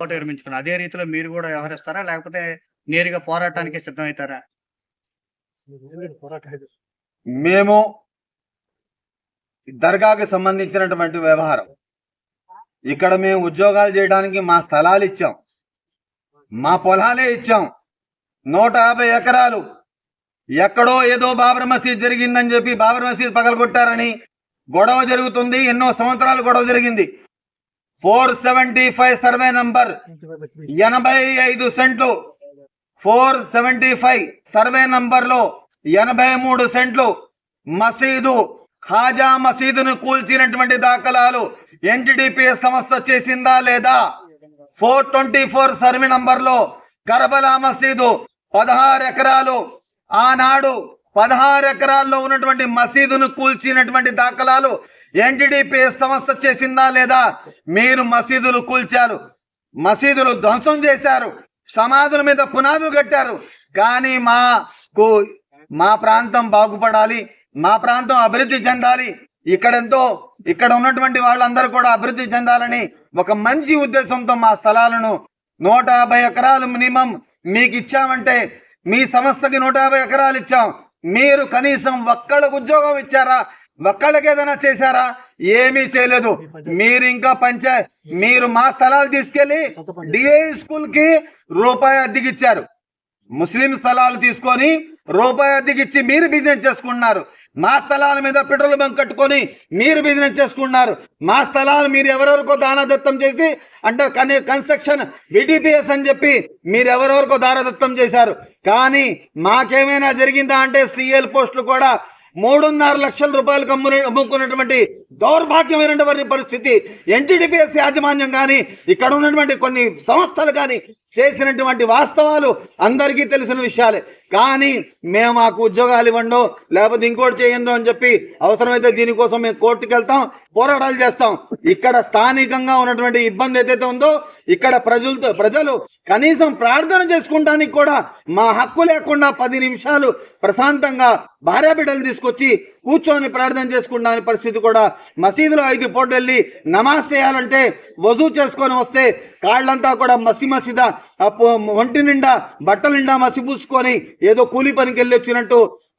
కోట విరమించుకున్నారు అదే రీతిలో మీరు కూడా వ్యవహరిస్తారా? లేకపోతే నేరుగా పోరాటానికి సిద్ధమవుతారా? మేము దర్గాకి సంబంధించినటువంటి వ్యవహారం. ఇక్కడ మేము ఉద్యోగాలు చేయడానికి మా స్థలాలు ఇచ్చాం. మా పొలాలే ఇచ్చాం. నూట యాభై ఎకరాలు. ఎక్కడో ఏదో బాబర్ మసీద్ జరిగిందని చెప్పి బాబర్ మసీద్ పగలగొట్టారని గొడవ జరుగుతుంది. ఎన్నో సంవత్సరాలు గొడవ జరిగింది. Four seventy five survey number. ఎనభై ఐదు సెంట్లు. ఫోర్ సెవెంటీ ఫైవ్ సర్వే నంబర్లో ఎనభై మూడు సెంట్లు. మసీదు ఖాజా మసీదును కూల్చినటువంటి దాఖలాలు ఎన్టీడీపీఎస్ సంస్థ చేసిందా లేదా? ఫోర్ ట్వంటీ ఫోర్ సర్వే నంబర్లో కరబలా మసీదు పదహారు ఎకరాలు. ఆనాడు పదహారు ఎకరాల్లో ఉన్నటువంటి మసీదును కూల్చినటువంటి దాఖలాలు ఎన్టీడీపీ సంస్థ చేసిందా లేదా? మీరు మసీదులు కూల్చారు. మసీదులు ధ్వంసం చేశారు. సమాధుల మీద పునాదులు కట్టారు. కానీ మాకు మా ప్రాంతం బాగుపడాలి. మా ప్రాంతం అభివృద్ధి చెందాలి. ఇక్కడెంతో ఇక్కడ ఉన్నటువంటి వాళ్ళందరూ కూడా అభివృద్ధి చెందాలని ఒక మంచి ఉద్దేశంతో మా స్థలాలను నూట యాభై ఎకరాలు మినిమం మీకు ఇచ్చామంటే మీ సంస్థకి నూట యాభై ఎకరాలు ఇచ్చాం. మీరు కనీసం ఒక్కళ్ళకు ఉద్యోగం ఇచ్చారా? ఒక్కళ్ళకి ఏదైనా చేశారా? ఏమీ చేయలేదు. మీరు ఇంకా పంచా మీరు మా స్థలాలు తీసుకెళ్ళి డిఐ స్కూల్కి రూపాయి అద్దెకిచ్చారు ముస్లిం స్థలాలు తీసుకొని రూపాయి అద్దెకిచ్చి మీరు బిజినెస్ చేసుకుంటున్నారు. మా స్థలాల మీద పెట్రోల్ బంక్ కట్టుకొని మీరు బిజినెస్ చేసుకుంటున్నారు. మా స్థలాలు మీరు ఎవరెవరికో దానదత్తం చేసి అంటే కన్ కన్స్ట్రక్షన్ విడిపిఎస్ అని చెప్పి మీరు ఎవరెవరికో దానదత్తం చేశారు. కానీ మాకేమైనా జరిగిందా అంటే సిఎల్ పోస్టులు కూడా మూడున్నర లక్షల రూపాయలకు అమ్ము అమ్ముకున్నటువంటి దౌర్భాగ్యమైనటువంటి పరిస్థితి. ఎన్టీడీపీఎస్ యాజమాన్యం కానీ ఇక్కడ ఉన్నటువంటి కొన్ని సంస్థలు కానీ చేసినటువంటి వాస్తవాలు అందరికీ తెలిసిన విషయాలే. కానీ మేము మాకు ఉద్యోగాలు ఇవ్వండు లేకపోతే ఇంకోటి చేయండు అని చెప్పి అవసరమైతే దీనికోసం మేము కోర్టుకు వెళ్తాం పోరాటాలు చేస్తాం. ఇక్కడ స్థానికంగా ఉన్నటువంటి ఇబ్బంది ఏదైతే ఉందో ఇక్కడ ప్రజలతో ప్రజలు కనీసం ప్రార్థన చేసుకుంటానికి కూడా మా హక్కు లేకుండా పది నిమిషాలు ప్రశాంతంగా భార్యాబిడ్డలు తీసుకొచ్చి కూర్చొని ప్రార్థన చేసుకుంటాని పరిస్థితి కూడా. మసీదులో ఐదు పూట వెళ్ళి నమాజ్ చేయాలంటే వజూ చేసుకొని వస్తే కాళ్ళంతా కూడా మసి మసిద ఒంటి నిండా బట్టల నిండా మసి పూసుకొని ఏదో కూలి పనికి వెళ్ళి వచ్చినట్టు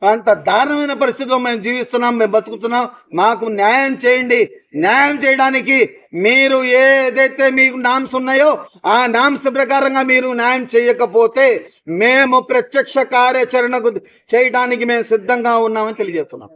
అంత దారుణమైన పరిస్థితిలో మేము జీవిస్తున్నాం మేము బతుకుతున్నాం. మాకు న్యాయం చేయండి. న్యాయం చేయడానికి మీరు ఏదైతే మీకు నామ్స్ ఉన్నాయో ఆ నామ్స్ ప్రకారంగా మీరు న్యాయం చేయకపోతే మేము ప్రత్యక్ష కార్యాచరణకు చేయడానికి మేము సిద్ధంగా ఉన్నామని తెలియజేస్తున్నాం.